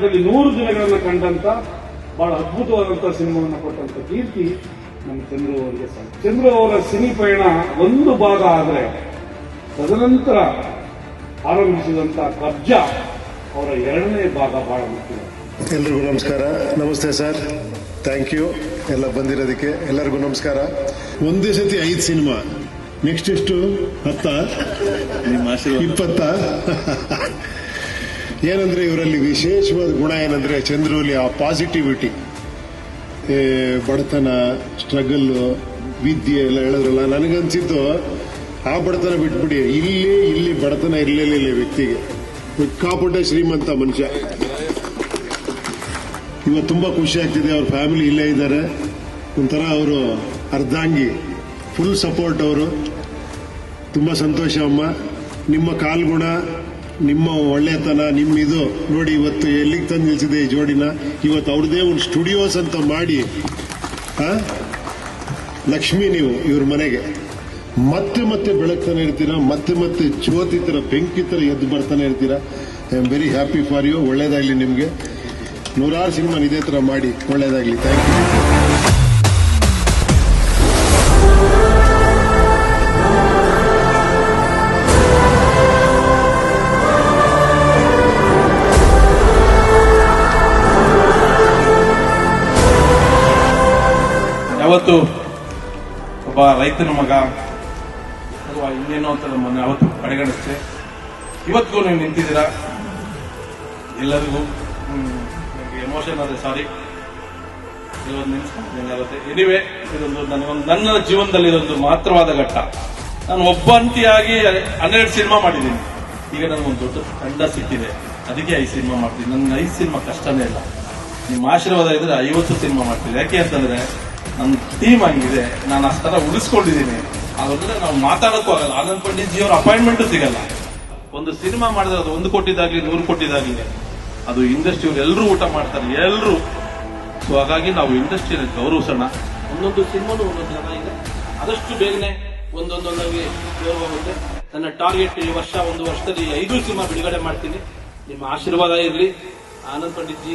ಚಿತ್ರರಂಗದಲ್ಲಿ ನೂರು ದಿನಗಳನ್ನ ಕಂಡಂತ ಬಹಳ ಅದ್ಭುತವಾದಂತಹ ಸಿನಿಮಾವನ್ನು ಕೊಟ್ಟಂತ ಕೀರ್ತಿ ನಮ್ಮ ಚಂದ್ರು ಅವರಿಗೆ ಸಾಕು. ಚಂದ್ರು ಅವರ ಸಿನಿ ಪಯಣ ಒಂದು ಭಾಗ ಆದರೆ ತದನಂತರ ಆರಂಭಿಸಿದಂತ ಕಬ್ಜ ಅವರ ಎರಡನೇ ಭಾಗ ಬಹಳ ಮುಖ್ಯ. ಎಲ್ರಿಗೂ ನಮಸ್ಕಾರ. ನಮಸ್ತೆ ಸರ್. ಥ್ಯಾಂಕ್ ಯು ಎಲ್ಲ ಬಂದಿರೋದಕ್ಕೆ ಎಲ್ಲರಿಗೂ ನಮಸ್ಕಾರ. ಒಂದೇ ಸತಿ ಐದು ಸಿನಿಮಾ. ನೆಕ್ಸ್ಟ್ ಎಷ್ಟು? ಹತ್ತ ಇಪ್ಪತ್ತ ಏನಂದ್ರೆ ಇವರಲ್ಲಿ ವಿಶೇಷವಾದ ಗುಣ ಏನಂದ್ರೆ ಚಂದ್ರೂಲಿ ಆ ಪಾಸಿಟಿವಿಟಿ ಬಡತನ ಸ್ಟ್ರಗಲ್ ವಿದ್ಯೆ ಎಲ್ಲ ಹೇಳಿದ್ರಲ್ಲ, ನನಗನ್ಸಿದ್ದು ಆ ಬಡತನ ಬಿಟ್ಬಿಡಿ. ಇಲ್ಲಿ ಇಲ್ಲಿ ಬಡತನ ಇರಲಿಲ್ಲ ವ್ಯಕ್ತಿಗೆ. ಸಿಕ್ಕಾಪಟ್ಟೆ ಶ್ರೀಮಂತ ಮನುಷ್ಯ. ಇವತ್ತು ತುಂಬಾ ಖುಷಿ ಆಗ್ತಿದೆ, ಅವ್ರ ಫ್ಯಾಮಿಲಿ ಇಲ್ಲೇ ಇದ್ದಾರೆ. ಒಂಥರ ಅವರು ಅರ್ಧಾಂಗಿ ಫುಲ್ ಸಪೋರ್ಟ್ ಅವರು. ತುಂಬಾ ಸಂತೋಷ ಅಮ್ಮ. ನಿಮ್ಮ ಕಾಲ್ಗುಣ ನಿಮ್ಮ ಒಳ್ಳೆತನ ನಿಮ್ಮ ಇದು ನೋಡಿ, ಇವತ್ತು ಎಲ್ಲಿಗೆ ತಂದು ನಿಲ್ಸಿದೆ ಈ ಜೋಡಿನ? ಇವತ್ತು ಅವ್ರದ್ದೇ ಒಂದು ಸ್ಟುಡಿಯೋಸ್ ಅಂತ ಮಾಡಿ ಲಕ್ಷ್ಮಿ ನೀವು, ಇವ್ರ ಮನೆಗೆ. ಮತ್ತೆ ಮತ್ತೆ ಬೆಳಗ್ತಾನೆ ಇರ್ತೀರಾ? ಮತ್ತೆ ಮತ್ತೆ ಜ್ಯೋತಿ ತರ, ಬೆಂಕಿ ತರ ಎದ್ದು ಬರ್ತಾನೆ ಇರ್ತೀರಾ? I am very happy for you, ಒಳ್ಳೇದಾಗ್ಲಿ ನಿಮ್ಗೆ. ನೂರಾರು ಸಿನಿಮಾ ಇದೇ ತರ ಮಾಡಿ, ಒಳ್ಳೇದಾಗ್ಲಿ. Thank you. ಯಾವತ್ತು ಒಬ್ಬ ರೈತನ ಮಗ ಅಥವಾ ಇನ್ನೇನೋ ಅಂತ ನಮ್ಮನ್ನು ಯಾವತ್ತು ಕಡೆಗಣಿಸ್ತೆ ಇವತ್ತಿಗೂ ನೀವು ನಿಂತಿದ್ದೀರಾ? ಎಲ್ಲರಿಗೂ ನನಗೆ ಎಮೋಷನ್ ಆದರೆ ಸಾರಿ ಇವತ್ತು ನಿಲ್ಸ್ಕೊಂಡ್ರೆ ಎನಿವೆ ಇದೊಂದು ನನಗೊಂದು ನನ್ನ ಜೀವನದಲ್ಲಿ ಇದೊಂದು ಮಾತ್ರವಾದ ಘಟ್ಟ. ನಾನು ಒಬ್ಬಂಟಿಯಾಗಿ ಹನ್ನೆರಡು ಸಿನಿಮಾ ಮಾಡಿದ್ದೀನಿ. ಈಗ ನನಗೊಂದು ದೊಡ್ಡ ತಂಡ ಸಿಕ್ಕಿದೆ. ಅದಕ್ಕೆ ಐದು ಸಿನಿಮಾ ಮಾಡ್ತೀನಿ. ನನ್ನ ಐದು ಸಿನಿಮಾ ಕಷ್ಟನೇ ಇಲ್ಲ. ನಿಮ್ಮ ಆಶೀರ್ವಾದ ಇದ್ರೆ ಐವತ್ತು ಸಿನಿಮಾ ಮಾಡ್ತೀನಿ. ಯಾಕೆ ಅಂತಂದ್ರೆ ನನ್ನ ಟೀಮ್ ಆಗಿದೆ. ನಾನು ಅಷ್ಟರ ಉಳಿಸ್ಕೊಂಡಿದ್ದೀನಿ ಅದಂದ್ರೆ ನಾವು ಮಾತಾಡೋಕ್ಕೂ ಆಗಲ್ಲ. ಆನಂದ್ ಪಂಡಿತ್ ಜಿ ಅಪಾಯಿಂಟ್ಮೆಂಟ್ ಸಿಗಲ್ಲ. ಒಂದು ಸಿನಿಮಾ ಮಾಡಿದ್ರೆ ಅದು ಒಂದು ಕೋಟಿದಾಗ್ಲಿ, ನೂರು ಕೋಟಿದಾಗ್ಲಿ. ಅದು ಇಂಡಸ್ಟ್ರಿ ಎಲ್ಲರೂ ಊಟ ಮಾಡ್ತಾರೆ. ಎಲ್ಲರೂ ಸೊ ಹಾಗಾಗಿ ನಾವು ಇಂಡಸ್ಟ್ರಿನ ಗೌರವಿಸೋಣ. ಒಂದೊಂದು ಸಿನಿಮಾನು ಒಂದೊಂದು ಜನ ಇದೆ ಆದಷ್ಟು ಬೇಗನೆ ಒಂದೊಂದೊಂದಾಗಿ ಹೋಗುತ್ತೆ ನನ್ನ ಟಾರ್ಗೆಟ್ ಈ ವರ್ಷ, ಒಂದು ವರ್ಷದಲ್ಲಿ ಐದು ಸಿನಿಮಾ ಬಿಡುಗಡೆ ಮಾಡ್ತೀನಿ. ನಿಮ್ಮ ಆಶೀರ್ವಾದ ಇರಲಿ. ಆನಂದ್ ಪಂಡಿತ್ ಜಿ